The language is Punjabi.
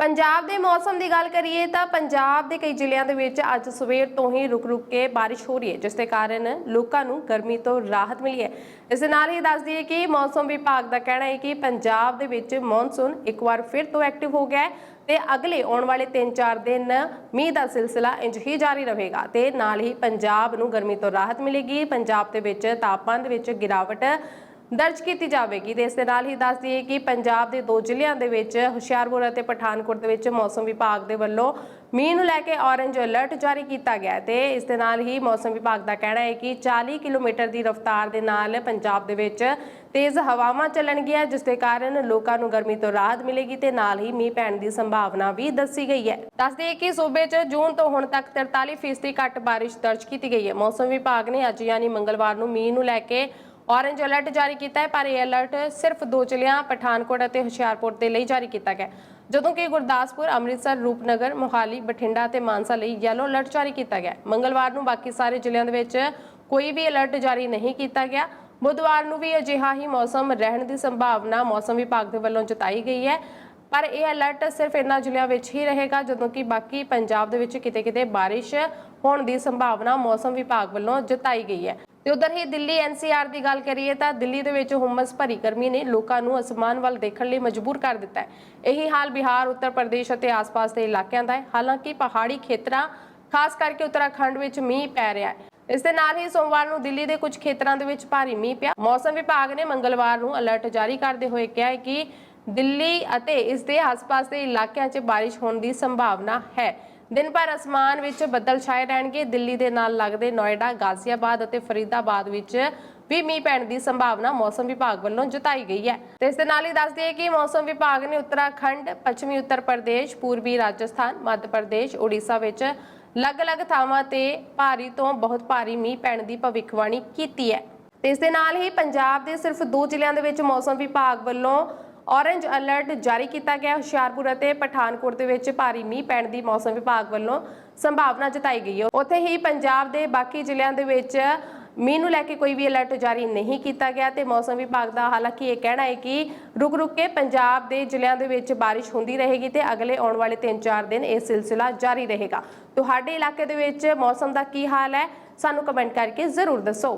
ਪੰਜਾਬ ਦੇ ਮੌਸਮ ਦੀ ਗੱਲ ਕਰੀਏ ਤਾਂ ਪੰਜਾਬ ਦੇ ਕਈ ਜ਼ਿਲ੍ਹਿਆਂ ਦੇ ਵਿੱਚ ਅੱਜ ਸਵੇਰ ਤੋਂ ਹੀ ਰੁਕ-ਰੁਕ ਕੇ ਬਾਰਿਸ਼ ਹੋ ਰਹੀ ਹੈ, ਜਿਸ ਦੇ ਕਾਰਨ ਲੋਕਾਂ ਨੂੰ ਗਰਮੀ ਤੋਂ ਰਾਹਤ ਮਿਲੀ ਹੈ। ਇਸ ਦੇ ਨਾਲ ਹੀ ਦੱਸ ਦਈਏ ਕਿ ਮੌਸਮ ਵਿਭਾਗ ਦਾ ਕਹਿਣਾ ਹੈ ਕਿ ਪੰਜਾਬ ਦੇ ਵਿੱਚ ਮੌਨਸੂਨ ਇੱਕ ਵਾਰ ਫਿਰ ਤੋਂ ਐਕਟਿਵ ਹੋ ਗਿਆ ਹੈ ਤੇ ਅਗਲੇ ਆਉਣ ਵਾਲੇ 3-4 ਦਿਨ ਮੀਂਹ ਦਾ ਸਿਲਸਿਲਾ ਇੰਜ ਹੀ ਜਾਰੀ ਰਹੇਗਾ ਤੇ ਨਾਲ ਹੀ ਪੰਜਾਬ ਨੂੰ ਗਰਮੀ ਤੋਂ ਰਾਹਤ ਮਿਲੇਗੀ। ਪੰਜਾਬ ਦੇ ਵਿੱਚ ਤਾਪਮਾਨ ਦੇ ਵਿੱਚ ਗਿਰਾਵਟ ਦਰਜ ਕੀਤੀ ਜਾਵੇਗੀ ਤੇ ਇਸ ਦੇ ਨਾਲ ਹੀ ਦੱਸ ਦਈਏ ਕਿ ਪੰਜਾਬ ਦੇ ਦੋ ਜ਼ਿਲ੍ਹਿਆਂ ਦੇ ਵਿੱਚ ਹੁਸ਼ਿਆਰਪੁਰ ਅਤੇ ਪਠਾਨਕੋਟ ਦੇ ਵਿੱਚ ਮੌਸਮ ਵਿਭਾਗ ਦੇ ਵੱਲੋਂ ਮੀਂਹ ਨੂੰ ਲੈ ਕੇ ਔਰੇਂਜ ਅਲਰਟ ਜਾਰੀ ਕੀਤਾ ਗਿਆ ਤੇ ਇਸ ਦੇ ਨਾਲ ਹੀ ਮੌਸਮ ਵਿਭਾਗ ਦਾ ਕਹਿਣਾ ਹੈ ਕਿ 40 ਕਿਲੋਮੀਟਰ ਦੀ ਰਫ਼ਤਾਰ ਦੇ ਨਾਲ ਪੰਜਾਬ ਦੇ ਵਿੱਚ ਤੇਜ਼ ਹਵਾਵਾਂ ਚੱਲਣਗੀਆਂ, ਜਿਸ ਦੇ ਕਾਰਨ ਲੋਕਾਂ ਨੂੰ ਗਰਮੀ ਤੋਂ ਰਾਹਤ ਮਿਲੇਗੀ ਤੇ ਨਾਲ ਹੀ ਮੀਂਹ ਪੈਣ ਦੀ ਸੰਭਾਵਨਾ ਵੀ ਦੱਸੀ ਗਈ ਹੈ। ਦੱਸ ਦਈਏ ਕਿ ਸੂਬੇ 'ਚ ਜੂਨ ਤੋਂ ਹੁਣ ਤੱਕ 43% ਘੱਟ ਬਾਰਿਸ਼ ਦਰਜ ਕੀਤੀ ਗਈ ਹੈ। ਮੌਸਮ ਵਿਭਾਗ ਨੇ ਅੱਜ ਯਾਨੀ ਮੰਗਲਵਾਰ ਨੂੰ ਮੀਂਹ ਨੂੰ ਲੈ ਕੇ ਔਰੇਂਜ ਅਲਰਟ ਜਾਰੀ ਕੀਤਾ ਹੈ, ਪਰ ਇਹ ਅਲਰਟ ਸਿਰਫ ਦੋ ਜ਼ਿਲ੍ਹਿਆਂ ਪਠਾਨਕੋਟ ਅਤੇ ਹੁਸ਼ਿਆਰਪੁਰ ਦੇ ਲਈ ਜਾਰੀ ਕੀਤਾ ਗਿਆ ਜਦੋਂ ਕਿ ਗੁਰਦਾਸਪੁਰ, ਅੰਮ੍ਰਿਤਸਰ, ਰੂਪਨਗਰ, ਮੋਹਾਲੀ, ਬਠਿੰਡਾ ਤੇ ਮਾਨਸਾ ਲਈ ਯੈਲੋ ਅਲਰਟ ਜਾਰੀ ਕੀਤਾ ਗਿਆ ਮੰਗਲਵਾਰ ਨੂੰ ਬਾਕੀ ਸਾਰੇ ਜ਼ਿਲ੍ਹਿਆਂ ਦੇ ਵਿੱਚ ਕੋਈ ਵੀ ਅਲਰਟ ਜਾਰੀ ਨਹੀਂ ਕੀਤਾ ਗਿਆ। ਬੁੱਧਵਾਰ ਨੂੰ ਵੀ ਅਜਿਹਾ ਹੀ ਮੌਸਮ ਰਹਿਣ ਦੀ ਸੰਭਾਵਨਾ ਮੌਸਮ ਵਿਭਾਗ ਦੇ ਵੱਲੋਂ ਜਤਾਈ ਗਈ ਹੈ। ਪਰ ਇਹ ਅਲਰਟ ਸਿਰਫ ਇਹਨਾਂ ਜ਼ਿਲ੍ਹਿਆਂ ਵਿੱਚ ਹੀ ਰਹੇਗਾ, ਜਦੋਂ ਕਿ ਬਾਕੀ ਪੰਜਾਬ ਦੇ ਵਿੱਚ ਕਿਤੇ-ਕਿਤੇ ਬਾਰਿਸ਼ ਹੋਣ ਦੀ ਸੰਭਾਵਨਾ ਮੌਸਮ ਵਿਭਾਗ ਵੱਲੋਂ ਜਤਾਈ ਗਈ ਹੈ। ਤੇ ਉਧਰ ਹੀ ਦਿੱਲੀ ਐਨਸੀਆਰ ਦੀ ਗੱਲ ਕਰੀਏ ਤਾਂ ਦਿੱਲੀ ਦੇ ਵਿੱਚ ਹੁਮਸ ਭਰੀ ਗਰਮੀ ਨੇ ਲੋਕਾਂ ਨੂੰ ਅਸਮਾਨ ਵੱਲ ਦੇਖਣ ਲਈ ਮਜਬੂਰ ਕਰ ਦਿੱਤਾ ਹੈ। ਇਹੀ ਹਾਲ ਬਿਹਾਰ, ਉੱਤਰ ਪ੍ਰਦੇਸ਼ ਅਤੇ ਆਸ-ਪਾਸ ਦੇ ਇਲਾਕਿਆਂ ਦਾ ਹੈ। ਹਾਲਾਂਕਿ ਪਹਾੜੀ ਖੇਤਰਾਂ, ਖਾਸ ਕਰਕੇ ਉੱਤਰਾਖੰਡ ਵਿੱਚ ਮੀਂਹ ਪੈ ਰਿਹਾ ਹੈ। ਇਸ ਦੇ ਨਾਲ ਹੀ ਸੋਮਵਾਰ ਨੂੰ ਦਿੱਲੀ ਦੇ ਕੁਝ ਖੇਤਰਾਂ ਦੇ ਵਿੱਚ ਭਾਰੀ ਮੀਂਹ ਪਿਆ। ਮੌਸਮ ਵਿਭਾਗ ਨੇ ਮੰਗਲਵਾਰ ਨੂੰ ਅਲਰਟ ਜਾਰੀ ਕਰਦੇ ਹੋਏ ਕਿਹਾ ਹੈ ਕਿ ਦਿੱਲੀ ਅਤੇ ਇਸ ਦੇ ਆਸ-ਪਾਸ ਦੇ ਇਲਾਕਿਆਂ 'ਚ ਬਾਰਿਸ਼ ਹੋਣ ਦੀ ਸੰਭਾਵਨਾ ਹੈ। ਦਿਨ ਭਰ ਅਸਮਾਨ ਵਿੱਚ ਬੱਦਲ ਛਾਏ ਰਹਿਣਗੇ। ਦਿੱਲੀ ਦੇ ਨਾਲ ਲੱਗਦੇ ਨੋਇਡਾ, ਗਾਜ਼ੀਆਬਾਦ ਅਤੇ ਫਰੀਦਾਬਾਦ ਵਿੱਚ ਵੀ ਮੀਂਹ ਪੈਣ ਦੀ ਸੰਭਾਵਨਾ ਮੌਸਮ ਵਿਭਾਗ ਵੱਲੋਂ ਜਤਾਈ ਗਈ ਹੈ। ਤੇ ਇਸ ਦੇ ਨਾਲ ਹੀ ਦੱਸ ਦਈਏ ਕਿ ਮੌਸਮ ਵਿਭਾਗ ਨੇ ਉੱਤਰਾਖੰਡ, ਪੱਛਮੀ ਉੱਤਰ ਪ੍ਰਦੇਸ਼, ਪੂਰਬੀ ਰਾਜਸਥਾਨ, ਮੱਧ ਪ੍ਰਦੇਸ਼ ਓਡੀਸ਼ਾ ਵਿੱਚ ਅਲੱਗ-ਅਲੱਗ ਥਾਵਾਂ ਤੇ ਭਾਰੀ ਤੋਂ ਬਹੁਤ ਭਾਰੀ ਮੀਂਹ ਪੈਣ ਦੀ ਭਵਿੱਖਬਾਣੀ ਕੀਤੀ ਹੈ। ਤੇ ਇਸ ਦੇ ਨਾਲ ਹੀ ਪੰਜਾਬ ਦੇ ਸਿਰਫ ਦੋ ਜ਼ਿਲ੍ਹਿਆਂ ਦੇ ਵਿੱਚ ਮੌਸਮ ਵਿਭਾਗ ਵੱਲੋਂ ਔਰੇਂਜ ਅਲਰਟ ਜਾਰੀ ਕੀਤਾ ਗਿਆ। ਹੁਸ਼ਿਆਰਪੁਰ ਅਤੇ ਪਠਾਨਕੋਟ ਦੇ ਵਿੱਚ ਭਾਰੀ ਮੀਂਹ ਪੈਣ ਦੀ ਮੌਸਮ ਵਿਭਾਗ ਵੱਲੋਂ ਸੰਭਾਵਨਾ ਜਤਾਈ ਗਈ ਹੈ। ਉੱਥੇ ਹੀ ਪੰਜਾਬ ਦੇ ਬਾਕੀ ਜ਼ਿਲ੍ਹਿਆਂ ਦੇ ਵਿੱਚ ਮੀਂਹ ਨੂੰ ਲੈ ਕੇ ਕੋਈ ਵੀ ਅਲਰਟ ਜਾਰੀ ਨਹੀਂ ਕੀਤਾ ਗਿਆ ਤੇ ਮੌਸਮ ਵਿਭਾਗ ਦਾ ਹਾਲਾਂਕਿ ਇਹ ਕਹਿਣਾ ਹੈ ਕਿ ਰੁਕ ਰੁਕ ਕੇ ਪੰਜਾਬ ਦੇ ਜ਼ਿਲ੍ਹਿਆਂ ਦੇ ਵਿੱਚ ਬਾਰਿਸ਼ ਹੁੰਦੀ ਰਹੇਗੀ ਤੇ ਅਗਲੇ ਆਉਣ ਵਾਲੇ 3-4 ਦਿਨ ਇਹ ਸਿਲਸਿਲਾ ਜਾਰੀ ਰਹੇਗਾ। ਤੁਹਾਡੇ ਇਲਾਕੇ ਦੇ ਵਿੱਚ ਮੌਸਮ ਦਾ ਕੀ ਹਾਲ ਹੈ? ਸਾਨੂੰ ਕਮੈਂਟ ਕਰਕੇ ਜ਼ਰੂਰ ਦੱਸੋ।